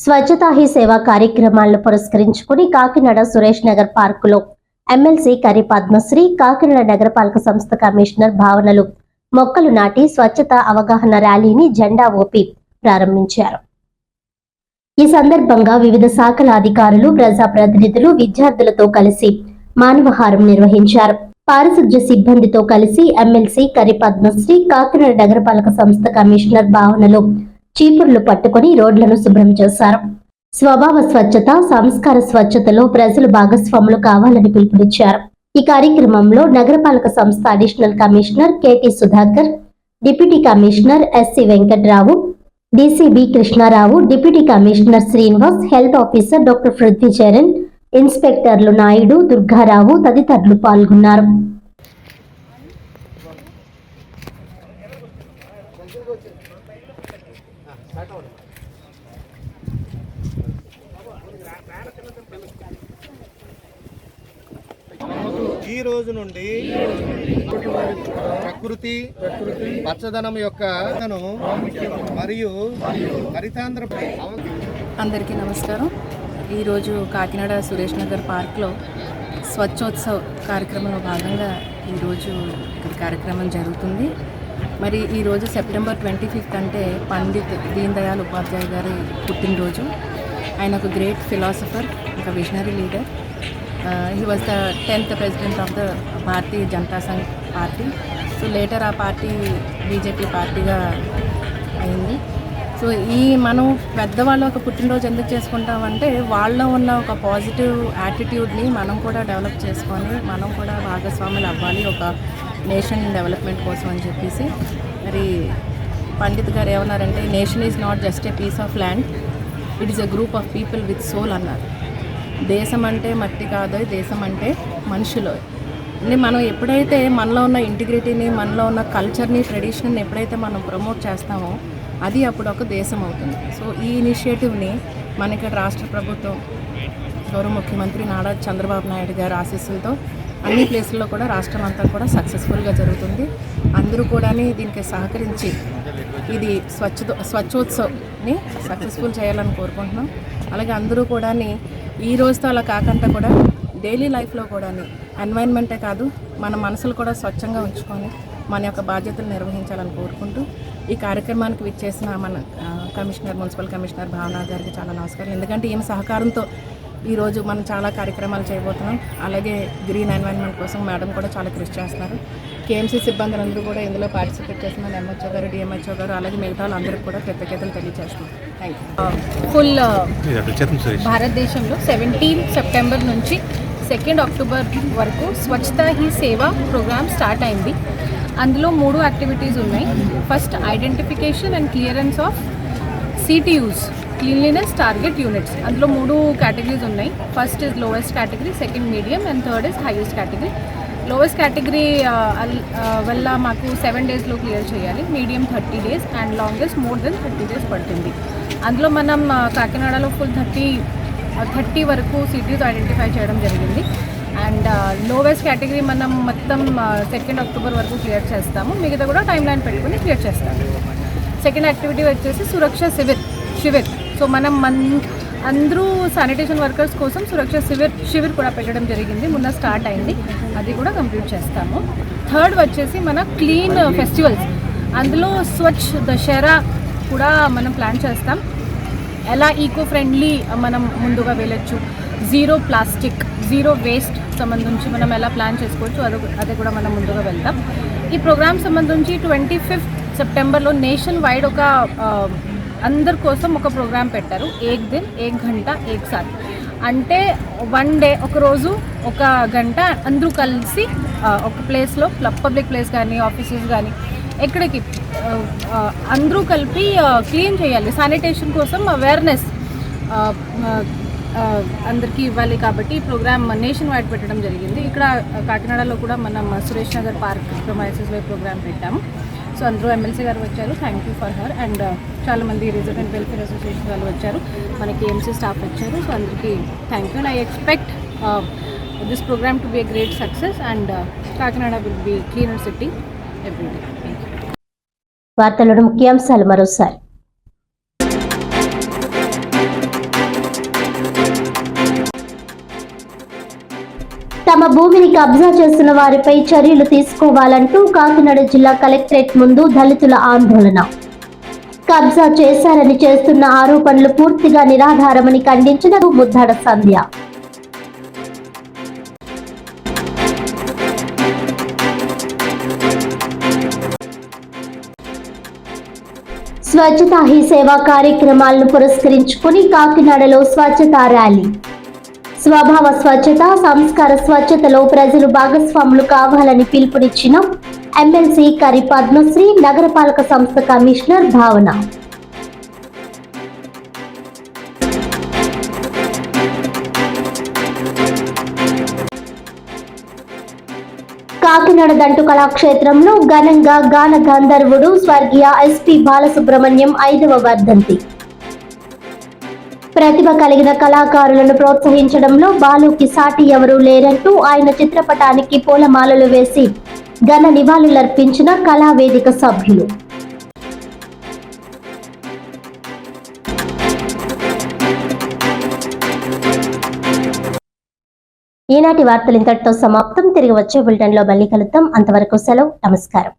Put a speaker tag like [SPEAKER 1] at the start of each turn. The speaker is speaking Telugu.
[SPEAKER 1] స్వచ్ఛతా హీ సేవా కార్యక్రమాలను పురస్కరించుకుని కాకినాడ సురేష్ నగర్ పార్కులో ఎమ్మెల్సీ కరి పద్మశ్రీ కాకినాడ నగరపాలక సంస్థ కమిషనర్ భావనలు. మొక్కలు నాటి స్వచ్ఛత అవగాహన ర్యాలీని జెండా ఊపి ప్రారంభించారు. ఈ సందర్భంగా వివిధ శాఖల అధికారులు ప్రజాప్రతినిధులు విద్యార్థులతో కలిసి మానవహారం నిర్వహించారు. పారిశుధ్య సిబ్బందితో కలిసి ఎమ్మెల్సీ కరి పద్మశ్రీ కాకినాడ నగరపాలక సంస్థ కమిషనర్ భావనలు చీపుర్లు పట్టుకొని రోడ్లను శుభ్రం చేశారు. స్వభావ స్వచ్ఛత సంస్కార స్వచ్ఛతలో ప్రజలు భాగస్వాములు కావాలని పిలుపునిచ్చారు. ఈ కార్యక్రమంలో నగరపాలక సంస్థ additional commissioner KT Sudhakar deputy commissioner SC Venkatrao DCB Krishnarao deputy commissioner Srinivas health officer doctor Prithvicharan ఇన్స్పెక్టర్లు Naidu Durgarao తదితరులు పాల్గొన్నారు.
[SPEAKER 2] ఈ రోజు నుండి ప్రకృతి పచ్చదనం యొక్క మరియు హరితాంధ్ర
[SPEAKER 3] అందరికీ నమస్కారం. ఈరోజు కాకినాడ సురేష్ నగర్ పార్క్లో స్వచ్ఛోత్సవ్ కార్యక్రమంలో భాగంగా ఈరోజు ఇక్కడ కార్యక్రమం జరుగుతుంది. మరి ఈరోజు సెప్టెంబర్ ట్వంటీ ఫిఫ్త్ అంటే పండిత్ దీన్ దయాళ్ ఉపాధ్యాయ గారి పుట్టినరోజు. ఆయన ఒక గ్రేట్ ఫిలాసఫర్ ఒక visionary leader. He was the tenth president of the Bharatiya Janata Sangh party so later ఆ పార్టీ బీజేపీ పార్టీగా అయింది. సో ఈ మనం పెద్దవాళ్ళు ఒక పుట్టినరోజు ఎందుకు చేసుకుంటామంటే వాళ్ళలో ఉన్న ఒక పాజిటివ్ యాటిట్యూడ్ని మనం కూడా డెవలప్ చేసుకొని మనం కూడా భాగస్వాములు అవ్వాలి ఒక నేషన్ డెవలప్మెంట్ కోసం అని చెప్పేసి. మరి పండిత్ గారు ఏమన్నారంటే nation is not just a piece of land it is a group of people with soul అన్నారు. దేశం అంటే మట్టి కాదు దేశం అంటే మనుషులు మనం ఎప్పుడైతే మనలో ఉన్న ఇంటిగ్రిటీని మనలో ఉన్న కల్చర్ని ట్రెడిషన్ని ఎప్పుడైతే మనం ప్రమోట్ చేస్తామో అది అప్పుడు ఒక దేశం అవుతుంది సో ఈ ఇనిషియేటివ్ని మన ఇక్కడ రాష్ట్ర ప్రభుత్వం గౌరవ ముఖ్యమంత్రి నారా చంద్రబాబు నాయుడు గారి ఆశీస్సులతో అన్ని ప్లేసుల్లో కూడా రాష్ట్రం అంతా కూడా సక్సెస్ఫుల్గా జరుగుతుంది. అందరూ కూడా దీనికి సహకరించి ఇది స్వచ్ఛ ని సక్సెస్ఫుల్ చేయాలని కోరుకుంటున్నాం. అలాగే అందరూ కూడా ఈ రోజుతో అలా కాకుండా కూడా డైలీ లైఫ్లో కూడా ఎన్వైర్న్మెంటే కాదు మన మనసులు కూడా స్వచ్ఛంగా ఉంచుకొని మన యొక్క బాధ్యతలు నిర్వహించాలని కోరుకుంటూ ఈ కార్యక్రమానికి విచ్చేసిన మన కమిషనర్ మున్సిపల్ కమిషనర్ భావన గారికి చాలా నమస్కారం ఎందుకంటే ఈమె సహకారంతో ఈరోజు మనం చాలా కార్యక్రమాలు చేయబోతున్నాం. అలాగే గ్రీన్ ఎన్వైర్న్మెంట్ కోసం మేడం కూడా చాలా కృషి చేస్తున్నారు. కేఎంసీ సిబ్బందులందరూ కూడా ఇందులో పార్టిసిపేట్ చేస్తున్నారు. ఎంహెచ్ఓ గారు డిఎంహెచ్ఓ గారు అలాగే మిగతా వాళ్ళందరికీ కూడా కృతజ్ఞతలు తెలియజేస్తున్నాం థ్యాంక్
[SPEAKER 4] ఫుల్ భారతదేశంలో సెవెంటీన్ సెప్టెంబర్ నుంచి సెకండ్ అక్టోబర్ వరకు స్వచ్ఛత హీ సేవ ప్రోగ్రామ్ స్టార్ట్ అయింది. అందులో మూడు యాక్టివిటీస్ ఉన్నాయి. First identification and clearance of CTUs cleanliness target units. అందులో మూడు కేటగిరీస్ ఉన్నాయి. First is lowest category second medium and third is highest category. Lowest category వల్ల మాకు సెవెన్ డేస్లో క్లియర్ చేయాలి. Medium thirty days and longest more than thirty days పడుతుంది. అందులో మనం కాకినాడలో ఫుల్ థర్టీ థర్టీ వరకు సిటీస్ ఐడెంటిఫై చేయడం జరిగింది. అండ్ లోవెస్ట్ కేటగిరీ మనం మొత్తం సెకండ్ అక్టోబర్ వరకు క్లియర్ చేస్తాము. మిగతా కూడా టైం లైన్ పెట్టుకుని క్లియర్ చేస్తాము. సెకండ్ యాక్టివిటీ వచ్చేసి సురక్ష శిబిర్ శిబిర్. సో మనం మన్ అందరూ శానిటేషన్ వర్కర్స్ కోసం సురక్ష శిబిర్ శిబిర్ కూడా పెట్టడం జరిగింది. మొన్న స్టార్ట్ అయింది. అది కూడా కంప్లీట్ చేస్తాము. థర్డ్ వచ్చేసి మన క్లీన్ ఫెస్టివల్స్ అందులో స్వచ్ఛ దశరా కూడా మనం ప్లాన్ చేస్తాం. ఎలా ఈకో ఫ్రెండ్లీ మనం ముందుగా వెళ్ళొచ్చు? జీరో ప్లాస్టిక్ జీరో వేస్ట్ సంబంధించి మనం ఎలా ప్లాన్ చేసుకోవచ్చు? అది అది కూడా మనం ముందుగా వెళ్తాం. ఈ ప్రోగ్రామ్ సంబంధించి ట్వంటీ ఫిఫ్త్ సెప్టెంబర్లో నేషన్ వైడ్ ఒక అందరి కోసం ఒక ప్రోగ్రామ్ పెట్టారు ఏక్ దిన్ ఏక్ గంట ఏక్ సాత్ అంటే వన్ డే ఒక రోజు ఒక గంట అందరూ కలిసి ఒక ప్లేస్లో పబ్లిక్ ప్లేస్ కానీ ఆఫీసెస్ కానీ ఎక్కడికి అందరూ కలిపి క్లీన్ చేయాలి శానిటేషన్ కోసం అవేర్నెస్ అందరికీ ఇవ్వాలి కాబట్టి ఈ ప్రోగ్రామ్ నేషన్ వైడ్ పెట్టడం జరిగింది ఇక్కడ కాకినాడలో కూడా మనం సురేష్ నగర్ పార్క్ ప్రొమైసెస్ వై ప్రోగ్రామ్ పెట్టాము సో అందరూ ఎమ్మెల్సీ గారు వచ్చారు. Thank you for her and చాలామంది రిజర్వ్ వెల్ఫేర్ అసోసియేషన్ వాళ్ళు వచ్చారు. మనకి ఎంసీ స్టాఫ్ వచ్చారు. సో అందరికీ thank you and I expect this program to be a great success and Kakinada will be cleaner city every day thank you
[SPEAKER 1] వార్తలను ముఖ్యాంశాలు మరోసారి. భూమిని కబ్జా చేస్తున్న వారిపై చర్యలు తీసుకోవాలంటూ కాకినాడ జిల్లా కలెక్టరేట్ ముందు దళితుల ఆందోళన. కబ్జా చేశారని చేస్తున్న ఆరోపణలు పూర్తిగా నిరాధారమని ఖండించిన ముద్దాడ సంధ్య. స్వచ్ఛతా హీ సేవా కార్యక్రమాలను పురస్కరించుకుని కాకినాడలో స్వచ్ఛతా ర్యాలీ. స్వభావ స్వచ్ఛత సంస్కార స్వచ్ఛతలో ప్రజలు భాగస్వాములు కావాలని పిలుపునిచ్చిన ఎమ్మెల్సీ కరి పద్మశ్రీ నగరపాలక సంస్థ కమిషనర్ భావన. కాకినాడ దంటు కళాక్షేత్రంలో ఘనంగా గాన గంధర్వుడు స్వర్గీయ ఎస్పి బాలసుబ్రహ్మణ్యం ఐదవ వర్ధంతి. ప్రతిభ కలిగిన కళాకారులను ప్రోత్సహించడంలో బాలుకి సాటి ఎవరూ లేరంటూ ఆయన చిత్రపటానికి పూలమాలలు వేసి ఘన నివాళులర్పించిన కళావేదిక సభ్యులు. ఈనాటి వార్తలు ఇంతటితో సమాప్తం. తిరిగి వచ్చే బులెటిన్లో మళ్ళీ కలుద్దాం. అంతవరకు సెలవు. నమస్కారం.